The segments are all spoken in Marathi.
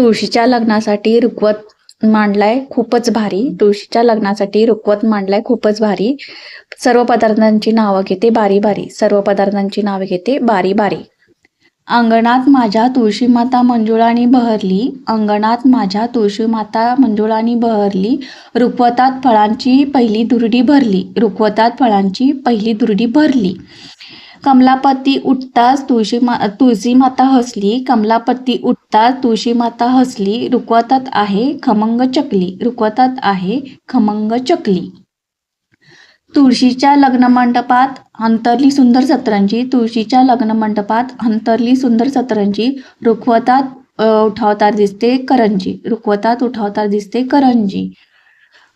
तुळशीच्या लग्नासाठी रुखवत मांडलाय खूपच भारी. तुळशीच्या लग्नासाठी रुखवत मांडलाय खूपच भारी. सर्व पदार्थांची नावं घेते बारी बारी. सर्व पदार्थांची नावे घेते बारी बारी. अंगणात माझ्या तुळशी माता मंजुळानी बहरली. अंगणात माझ्या तुळशी माता मंजुळानी बहरली. रुखवतात फळांची पहिली दुरडी भरली. रुखवतात फळांची पहिली दुरडी भरली. कमलापती उठताच तुळशी मा तुळशी माता हसली कमलापती उठताच तुळशी माता हसली रुकवतात आहे खमंग चकली रुकवतात आहे खमंग चकली. तुळशीच्या लग्न मंडपात अंतरली सुंदर सतरंजी तुळशीच्या लग्न मंडपात अंतरली सुंदर सतरंजी रुखवतात उठावतार दिसते करंजी रुखवतात उठावतार दिसते करंजी.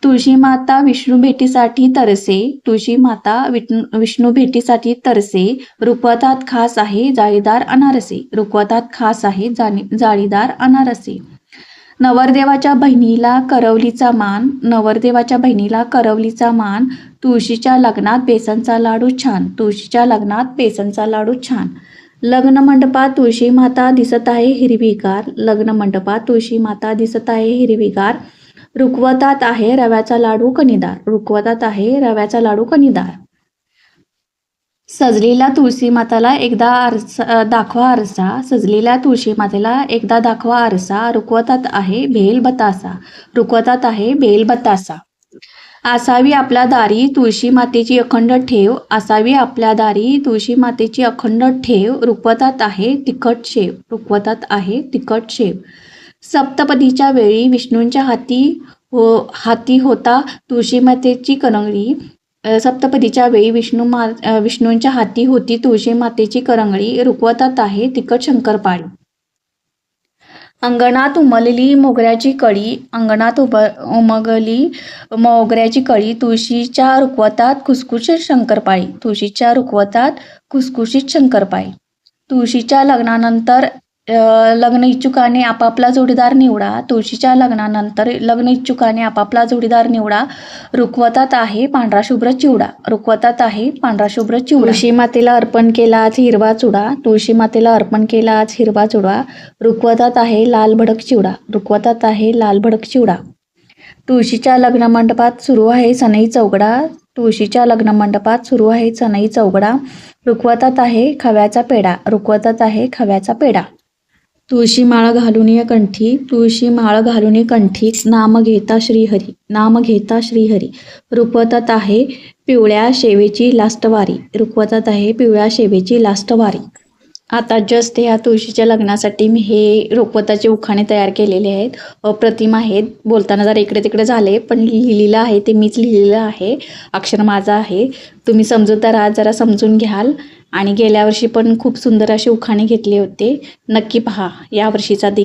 तुळशी माता विष्णू भेटीसाठी तरसे तुळशी माता विष्णू विष्णू भेटीसाठी तरसे रुखवतात खास आहे जाळीदार अनारसे रुखवतात खास आहे जाणी जाळीदार अनारसे. नवरदेवाच्या बहिणीला करवलीचा मान नवरदेवाच्या बहिणीला करवलीचा मान तुळशीच्या लग्नात बेसनचा लाडू छान तुळशीच्या लग्नात बेसनचा लाडू छान. लग्न मंडपात तुळशी माता दिसत आहे हिरवीगार लग्न मंडपात तुळशी माता दिसत आहे हिरवीगार रुकवतात आहे रव्याचा लाडू कणीदार. रुकवतात आहे रव्याचा लाडू कणीदार. सजलेल्या तुळशी माताला एकदा आरसा दाखवा आरसा. सजलेल्या तुळशी मातेला एकदा दाखवा आरसा. रुकवतात आहे भेल बतासा. रुकवतात आहे भेल बतासा. असावी आपल्या दारी तुळशी मातेची अखंड ठेव. असावी आपल्या दारी तुळशी मातेची अखंड ठेव. रुकवतात आहे तिखट शेव. रुकवतात आहे तिखट शेव. सप्तपदीच्या वेळी विष्णूंच्या हाती हो हाती होता तुळशी मातेची करंगळी. सप्तपदीच्या वेळी विष्णू मा विष्णूंच्या हाती होती तुळशी मातेची करंगळी. रुकवतात आहे तिखट शंकरपाळी. अंगणात उमलली मोगऱ्याची कळी. अंगणात उब उमगली मोगऱ्याची कळी. तुळशीच्या रुकवतात खुसखुशीत शंकरपाळी. तुळशीच्या रुकवतात खुसखुशीत शंकरपाळी. तुळशीच्या लग्नानंतर लग्न इच्छुकाने आपापला जोडीदार निवडा. तुळशीच्या लग्नानंतर लग्न इच्छुकाने आपापला जोडीदार निवडा. रुखवतात आहे पांढरा शुभ्र चिवडा. रुखवतात आहे पांढरा शुभ्र चिवडा. तुळशी मातेला अर्पण केला आज हिरवा चुडा. तुळशी मातेला अर्पण केला आज हिरवा चुडा. रुखवतात आहे लाल भडक चिवडा. रुखवतात आहे लाल भडक चिवडा. तुळशीच्या लग्न मंडपात सुरू आहे सनई चौगडा. तुळशीच्या लग्न मंडपात सुरू आहे सनई चौगडा. रुखवतात आहे खव्याचा पेढा. रुखवतात आहे खव्याचा पेढा. तुळशी माळ घालून या कंठी तुळशी माळ घालून कंठी नाम घेता श्रीहरी नाम घेता श्रीहरी. रुपवतात आहे पिवळ्या शेवेची लास्टवारी रुखवतात आहे पिवळ्या शेवेची लास्टवारी आता जस्ट ह्या तुळशीच्या लग्नासाठी मी हे रोपवताचे उखाणे तयार केलेले आहेत. अप्रतिम आहेत. बोलताना जरा इकडे तिकडे झाले पण लिहिलेलं आहे ते मीच लिहिलेलं आहे. अक्षर माझं आहे. तुम्ही समजूतदार आहात जरा समजून घ्याल. आणि गेल्या वर्षी पण खूप सुंदर असे उखाणे घेतले होते. नक्की पहा या वर्षीचा दे